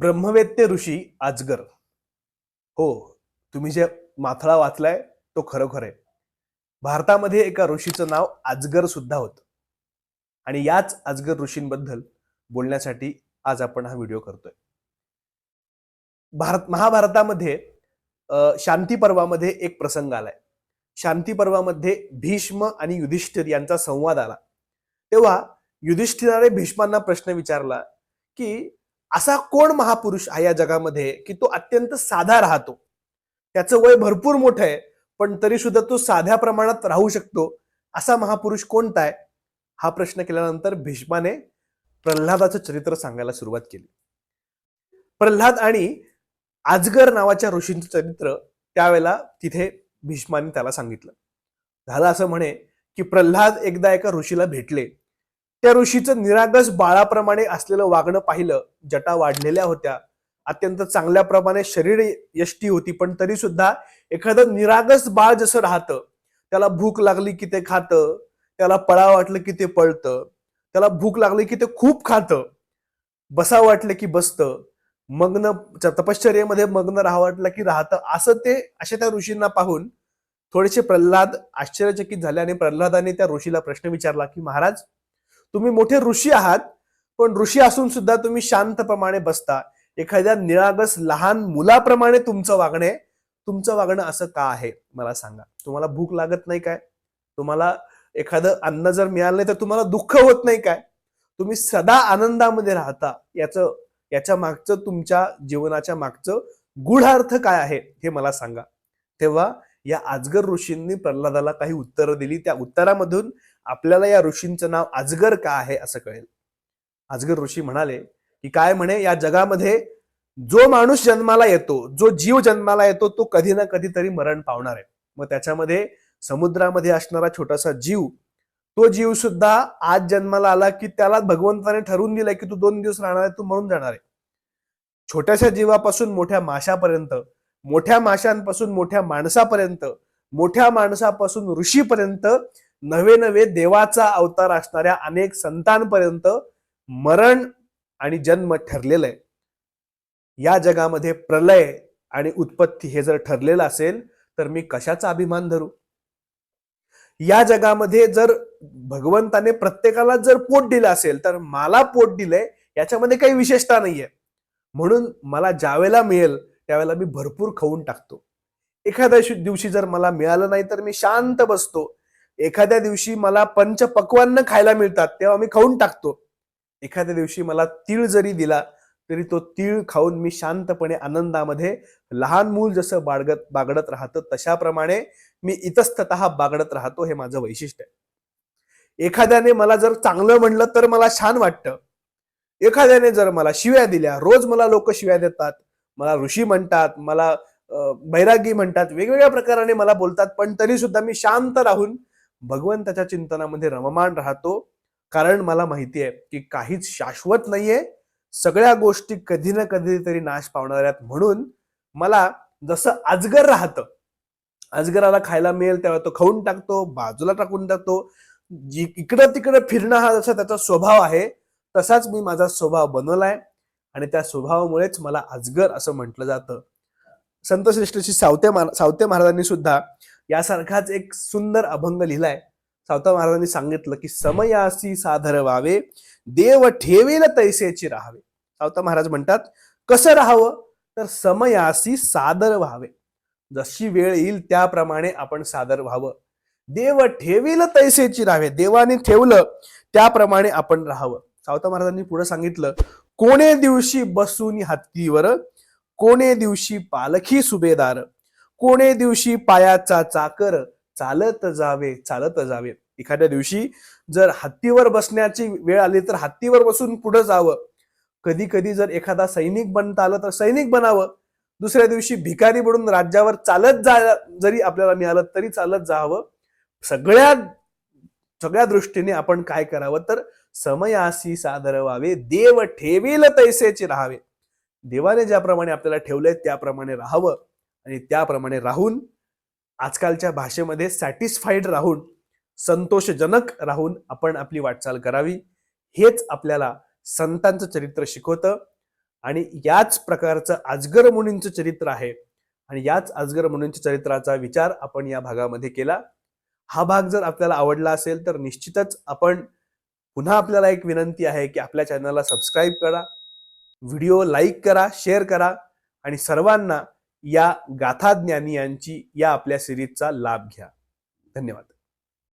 ब्रह्मवेत्य ऋषी आजगर. हो तुम्ही जे माथळा वाचलाय तो खरोखर आहे. भारतामध्ये एका ऋषीचं नाव आजगर सुद्धा होतं. आणि याच आजगर ऋषींबद्दल बोलण्यासाठी आज आपण हा व्हिडिओ करतोय. भारत महाभारतामध्ये शांती पर्वामध्ये एक प्रसंग आलाय. शांती पर्वामध्ये भीष्म आणि युधिष्ठिर यांचा संवाद आला. तेव्हा युधिष्ठिराने भीष्मांना प्रश्न विचारला की असा कोण महापुरुष आहे या जगामध्ये की तो अत्यंत साधा राहतो? त्याचं वय भरपूर मोठं आहे पण तरी सुद्धा तो साध्या प्रमाणात राहू शकतो. असा महापुरुष कोणता आहे? हा प्रश्न केल्यानंतर भीष्माने प्रल्हादाचं चरित्र सांगायला सुरुवात केली. प्रल्हाद आणि आजगर नावाच्या ऋषींचं चरित्र त्यावेळेला तिथे भीष्माने त्याला सांगितलं. झालं असं म्हणे की प्रल्हाद एकदा एका ऋषीला भेटले. त्या ऋषीचं निरागस बाळाप्रमाणे असलेलं वागणं पाहिलं जटा वाढलेल्या होत्या. अत्यंत चांगल्या प्रमाणे शरीर यष्टी होती पण तरी सुद्धा एखादं निरागस बाळ जसं राहतं त्याला भूक लागली की ते खातं त्याला पळा वाटलं की ते पळतं त्याला भूक लागली की ते खूप खातं बसा वाटलं की बसतं मग्न तपश्चर्येमध्ये मग्न राहा वाटलं की राहतं असं ते अशा त्या ऋषींना पाहून थोडेसे प्रल्हाद आश्चर्यचकित झाले आणि प्रल्हादाने त्या ऋषीला प्रश्न विचारला की महाराज तुम्ही मोठे ऋषी आहात पण ऋषी असून सुद्धा तुम्ही शांतप्रमाणे बसता. एखाद्या निरागस लहान मुलाप्रमाणे तुमचं वागणे तुमचं वागणं असं का आहे? मला सांगा. तुम्हाला भूक लागत नाही काय? तुम्हाला एखादं अन्न जर मिळालं नाही तर तुम्हाला दुःख होत नाही काय? तुम्ही सदा आनंदामध्ये राहता. याचं याच्या मागचं तुमच्या जीवनाच्या मागचं गूढार्थ काय आहे हे मला सांगा. तेव्हा या आजगर ऋषींनी प्रल्हादाला काही उत्तरं दिली. त्या उत्तरामधून आपल्याला या ऋषींचं नाव आजगर का आहे असं कळेल. आजगर ऋषी म्हणाले की काय म्हणे? या जगामध्ये जो माणूस जन्माला येतो जो जीव जन्माला येतो तो कधी ना कधीतरी मरण पावणार आहे. मग त्याच्यामध्ये समुद्रामध्ये असणारा छोटासा जीव तो जीव सुद्धा आज जन्माला आला की त्याला भगवंताने ठरवून दिलंय की तू दोन दिवस राहणार आहे तू मरून जाणार आहे. छोट्याशा जीवापासून मोठ्या माशापर्यंत मोठ्या माशांपासून मोठ्या माणसापर्यंत मोठ्या माणसापासून ऋषीपर्यंत नवे नवे देवाचा अवतार असणाऱ्या अनेक संतांपर्यंत मरण आणि जन्म ठरलेलं आहे. या जगामध्ये प्रलय आणि उत्पत्ती हे जर ठरलेलं असेल तर मी कशाचा अभिमान धरू? या जगामध्ये जर भगवंताने प्रत्येकाला जर पोट दिलं असेल तर मला पोट दिलंय याच्यामध्ये काही विशेषता नाहीये. म्हणून मला ज्यावेळेला मिळेल त्यावेळेला मी भरपूर खाऊन टाकतो. एखाद्या दिवशी जर मला मिळालं नाही तर मी शांत बसतो. एखाद्या दिवशी मला पंचपक्वान्न खायला मिळतात तेव्हा मी खाऊन टाकतो. एखाद्या दिवशी मला तीळ जरी दिला तरी तो तीळ खाऊन मी शांतपणे आनंदामध्ये लहान मूल जसं बाळगत बागडत राहतं तशाप्रमाणे मी इतस्तत बागडत राहतो हे माझं वैशिष्ट्य आहे. एखाद्याने मला जर चांगलं म्हणलं तर मला छान वाटतं. एखाद्याने जर मला शिव्या दिल्या रोज मला लोक शिव्या देतात मला ऋषी म्हणतात मला बैरागी म्हणतात वेगवेगळ्या प्रकाराने मला बोलतात पण तरी सुद्धा मी शांत राहून भगवंताच्या चिंतनामध्ये रममाण राहतो. कारण मला माहिती आहे की काहीच शाश्वत नाहीये. सगळ्या गोष्टी कधी ना कधी तरी नाश पावणार आहेत म्हणून मला जसं अजगर राहतं अजगराला खायला मिळेल तेव्हा तो खाऊन टाकतो बाजूला टाकून टाकतो. जी इकडं तिकडं फिरणं हा जसा त्याचा स्वभाव आहे तसाच मी माझा स्वभाव बनवलाय. आणि त्या स्वभावामुळेच मला अजगर असं म्हटलं जातं. संतश्रेष्ठ श्री सावते सावते महाराजांनी सुद्धा यासारखाच एक सुंदर अभंग लिहिलाय. सावता महाराजांनी सांगितलं की समयासी साधर व्हावे देव ठेवेल तैसेची राहावे. सावता महाराज म्हणतात कसं राहावं? तर समयासी सादर व्हावे. जशी वेळ येईल त्याप्रमाणे आपण सादर व्हावं. देव ठेवील तैसेची राहावे. देवाने ठेवलं त्याप्रमाणे आपण राहावं. सावता महाराजांनी पुढे सांगितलं कोणे दिवशी बसून हत्तीवर कोणे दिवशी पालखी सुभेदार कोणे दिवशी पायाचा चाकर चालत जावे चालत जावे. एखाद्या दिवशी जर हत्तीवर बसण्याची वेळ आली तर हत्तीवर बसून पुढे जावं. कधी कधी जर एखादा सैनिक बनता आलं तर सैनिक बनावं. दुसऱ्या दिवशी भिकारी बनून राज्यावर चालत जा जरी आपल्याला मिळालं तरी चालत जावं. सगळ्या सगळ्या दृष्टीने आपण काय करावं? तर समयासी सादर व्हावे देव ठेवील तैसेचे राहावे. देवाने ज्याप्रमाणे आपल्याला ठेवलंय त्याप्रमाणे राहावं आणि त्याप्रमाणे राहून आजकालच्या भाषेमध्ये सॅटिस्फाईड राहून संतोषजनक राहून आपण आपली वाटचाल करावी. हेच आपल्याला संतांचं चरित्र शिकवतं आणि याच प्रकारचं अजगर मुनींचं चरित्र आहे. आणि याच अजगर मुनींच्या चरित्राचा विचार आपण या भागामध्ये केला. हा भाग जर आपल्याला आवडला असेल तर निश्चितच आपण पुन्हा आपल्याला एक विनंती आहे की आपल्या चॅनलला सबस्क्राईब करा व्हिडिओ लाईक करा शेअर करा आणि सर्वांना या गाथा ज्ञानी यांची या आपल्या सिरीजचा लाभ घ्या. धन्यवाद.